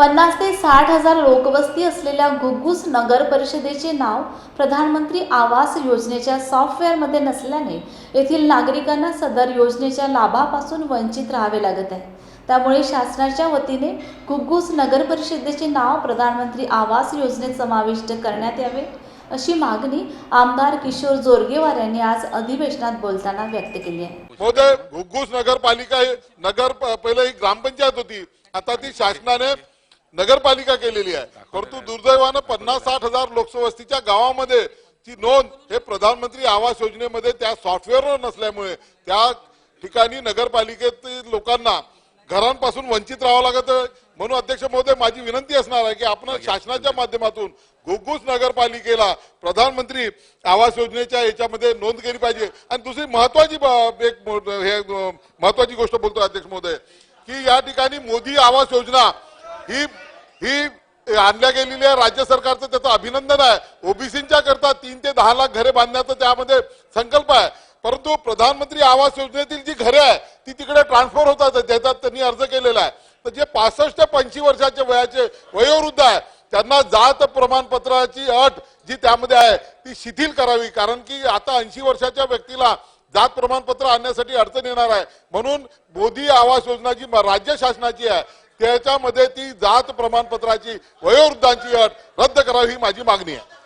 पन्नास ते साठ हजार लोकवस्ती असलेल्या घुग्गुस नगर परिषदेचे नाव प्रधानमंत्री आवास योजनेच्या सॉफ्टवेअरमध्ये नसल्याने येथील नागरिकांना सदर योजनेच्या लाभापासून वंचित राहावे लागत आहे. त्यामुळे शासनाच्या वतीने घुग्गुस नगर परिषदेचे नाव प्रधानमंत्री आवास योजनेत समाविष्ट करण्यात यावे अशी मागणी आमदार किशोर जोरगेवार यांनी आज अधिवेशनात बोलताना व्यक्त केली आहे. महोदय नगरपालिका नगर पहिले ही ग्रामपंचायत होती. आता ती शासनाने नगरपालिका केलेली आहे. परंतु दुर्दैवानं पन्नास साठ हजार लोकसवस्तीच्या गावामध्ये ती नोंद हे प्रधानमंत्री आवास योजनेमध्ये त्या सॉफ्टवेअरवर नसल्यामुळे त्या ठिकाणी नगरपालिकेतील लोकांना घरांपासून वंचित राहावं लागत. म्हणून अध्यक्ष महोदय माझी विनंती असणार आहे की आपण शासनाच्या माध्यमातून घुग्गुस नगरपालिकेला प्रधानमंत्री आवास योजनेच्या याच्यामध्ये नोंद केली पाहिजे. आणि दुसरी महत्वाची एक हे महत्वाची गोष्ट बोलतो अध्यक्ष महोदय की या ठिकाणी मोदी आवास योजना ही ही आणल्या गेलेली आहे राज्य सरकारचं त्याचं अभिनंदन आहे. ओबीसीच्या करता तीन ते दहा लाख घरे बांधण्याचा त्यामध्ये संकल्प आहे. परंतु प्रधानमंत्री आवास योजनेतील जी घरे आहे ती तिकडे ट्रान्सफर होतात ज्याच्यात त्यांनी अर्ज केलेला आहे. तर जे पासष्ट ते पंचवीस वर्षाचे वयाचे वयोवृद्ध आहे त्यांना जात प्रमाणपत्राची अट जी त्यामध्ये आहे ती शिथिल करावी. कारण की आता ऐंशी वर्षाच्या व्यक्तीला जात प्रमाणपत्र आणण्यासाठी अडचण येणार आहे. म्हणून मोदी आवास योजना जी राज्य शासनाची आहे. त्याच्यामध्ये ती जात प्रमाणपत्राची वयोवृद्धांची अट रद्द करावी ही माझी मागणी आहे.